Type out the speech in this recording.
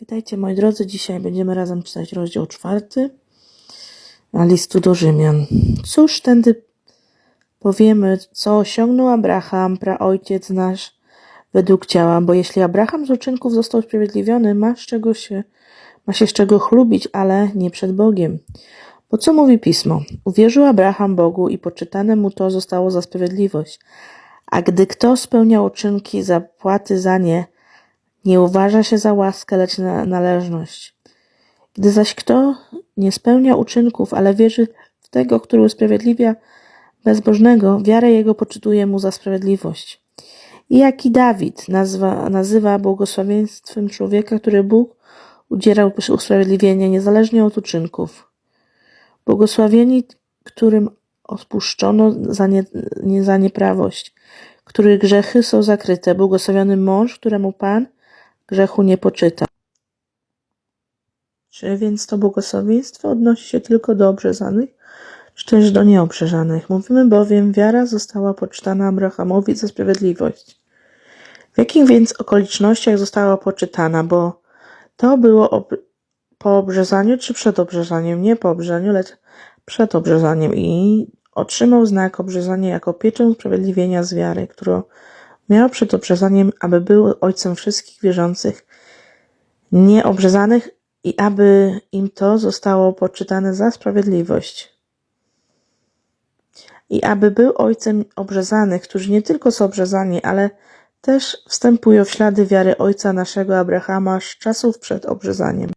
Witajcie moi drodzy, dzisiaj będziemy razem czytać rozdział czwarty listu do Rzymian. Cóż tędy powiemy, co osiągnął Abraham, praojciec nasz, według ciała, bo jeśli Abraham z uczynków został usprawiedliwiony, ma, z czego się, ma się z czego chlubić, ale nie przed Bogiem. Bo co mówi Pismo? Uwierzył Abraham Bogu i poczytane mu to zostało za sprawiedliwość. A gdy kto spełniał uczynki zapłaty za nie, nie uważa się za łaskę, lecz na należność. Gdy zaś kto nie spełnia uczynków, ale wierzy w tego, który usprawiedliwia bezbożnego, wiarę jego poczytuje mu za sprawiedliwość. I jaki Dawid nazwa, nazywa błogosławieństwem człowieka, który Bóg udzielał usprawiedliwienie niezależnie od uczynków. Błogosławieni, którym odpuszczono za, nie, nie, za nieprawość, których grzechy są zakryte. Błogosławiony mąż, któremu Pan grzechu nie poczyta. Czy więc to błogosławieństwo odnosi się tylko do obrzezanych, czy też do nieobrzezanych? Mówimy bowiem, wiara została poczytana Abrahamowi za sprawiedliwość. W jakich więc okolicznościach została poczytana? Bo to było ob- po obrzezaniu czy przed obrzezaniem? Nie po obrzezaniu, lecz przed obrzezaniem. I otrzymał znak obrzezania jako pieczę usprawiedliwienia z wiary, którą miał przed obrzezaniem, aby był ojcem wszystkich wierzących, nieobrzezanych i aby im to zostało poczytane za sprawiedliwość. I aby był ojcem obrzezanych, którzy nie tylko są obrzezani, ale też wstępują w ślady wiary ojca naszego Abrahama z czasów przed obrzezaniem.